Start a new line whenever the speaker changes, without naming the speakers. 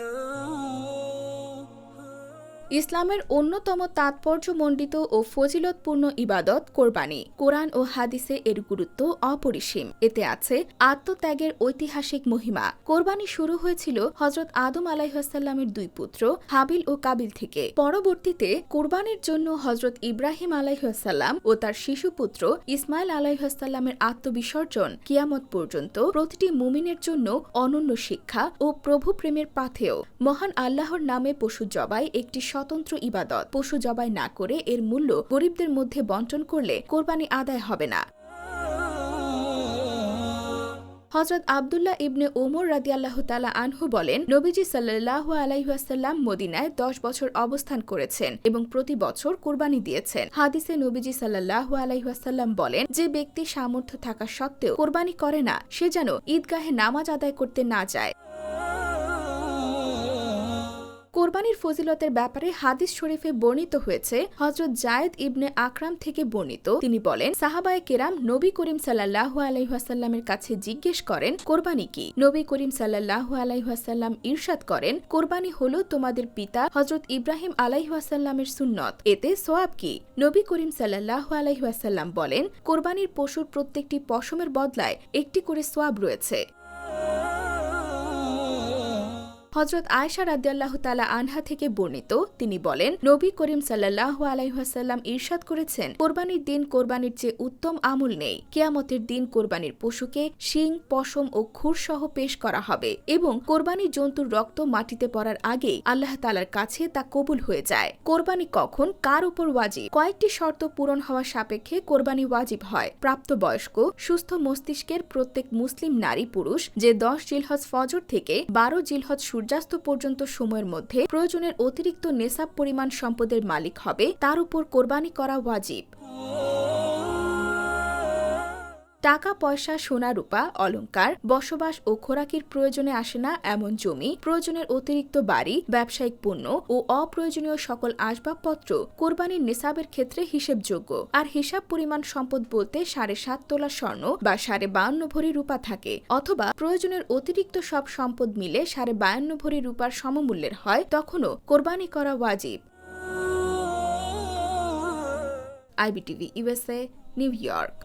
Oh. ইসলামের অন্যতম তাৎপর্যমণ্ডিত ও ফজিলতপূর্ণ ইবাদত কোরবানি। কোরআন ও হাদিসে এর গুরুত্ব অপরিসীম। এতে আছে আত্মত্যাগের ঐতিহাসিক মহিমা। কোরবানি শুরু হয়েছিল হজরত আদম আলাইহাসাল্লামের দুই পুত্র হাবিল ও কাবিল থেকে। পরবর্তীতে কোরবানির জন্য হজরত ইব্রাহিম আলাইহাসাল্লাম ও তার শিশুপুত্র ইসমাইল আলাইহাসাল্লামের আত্মবিসর্জন কিয়ামত পর্যন্ত প্রতিটি মুমিনের জন্য অনন্য শিক্ষা ও প্রভু প্রেমের পাথেয়। মহান আল্লাহর নামে পশু জবাই একটি স্বতন্ত্র ইবাদত। পশু জবাই না করে এর মূল্য গরিবদের মধ্যে বন্টন করলে কোরবানি আদায় হবে না। হজরত আবদুল্লাহ ইবনে ওমর রাদিয়াল্লাহ তালা আনহু বলেন, নবীজি সাল্লাহ আলাইহাসাল্লাম মদিনায় দশ বছর অবস্থান করেছেন এবং প্রতি বছর কোরবানি দিয়েছেন। হাদিসে নবীজি সাল্লাহ আলাইহাসাল্লাম বলেন, যে ব্যক্তি সামর্থ্য থাকা সত্ত্বেও কোরবানি করে না, সে যেন ঈদগাহে নামাজ আদায় করতে না যায়। কোরবানির ফজিলতের ব্যাপারে হাদিস শরীফে বর্ণিত হয়েছে হজরত জায়েদ ইবনে আকরাম থেকে বর্ণিত। তিনি বলেন, সাহাবায় কেরাম নবী করিম সাল্লাহ আলাইহাসাল্লামের কাছে জিজ্ঞেস করেন, কোরবানি কি? নবী করিম সাল্লাহ আলাইহাসাল্লাম ইরশাদ করেন, কোরবানি হল তোমাদের পিতা হজরত ইব্রাহিম আলাইহাসাল্লামের সুন্নত, এতে সোয়াব কি? নবী করিম সাল্লাহ আলাইহাসাল্লাম বলেন, কোরবানির পশুর প্রত্যেকটি পশমের বদলায় একটি করে সোয়াব রয়েছে। হজরত আয়সা রাদিয়াল্লাহ তালা আনহা থেকে বর্ণিত, তিনি বলেন, নবী করিম সাল্লাহ আলাইহাসাল্লাম ইরশাদ করেছেন, কোরবানির দিন কোরবানির চেয়ে উত্তম আমল নেই, কেয়ামতের দিন কোরবানির পশুকে শিং, পশম ও খুর সহ পেশ করা হবে এবং কোরবানির জন্তুর রক্ত মাটিতে পড়ার আগে আল্লাহ তালার কাছে তা কবুল হয়ে যায়। কোরবানি কখন, কার উপর ওয়াজিব? কয়েকটি শর্ত পূরণ হওয়া সাপেক্ষে কোরবানি ওয়াজিব হয়। প্রাপ্তবয়স্ক, সুস্থ মস্তিষ্কের প্রত্যেক মুসলিম নারী পুরুষ যে দশ জিলহজ ফজর থেকে বারো জিলহজ সূর্যাস্ত পর্যন্ত সময়ের মধ্যে প্রয়োজনের অতিরিক্ত নেশাব পরিমাণ সম্পদের মালিক হবে, তার উপর কোরবানি করা ওয়াজিব। টাকা পয়সা সোনা রূপা অলংকার, বসবাস ও খোরাকির প্রয়োজনে আসে না এমন জমি, প্রয়োজনের অতিরিক্ত বাড়ি, ব্যবসায়িক পণ্য ও অপ্রয়োজনীয় সকল আসবাবপত্র কোরবানির নেশাবের ক্ষেত্রে হিসেবযোগ্য। আর হিসাব পরিমাণ সম্পদ বলতে সাড়ে সাত তোলা স্বর্ণ বা সাড়ে বায়ান্ন ভরি রূপা থাকে, অথবা প্রয়োজনের অতিরিক্ত সব সম্পদ মিলে সাড়ে বায়ান্ন ভরি রূপার সমমূল্যের হয়, তখনও কোরবানি করা ওয়াজিব। IBTV USA New York.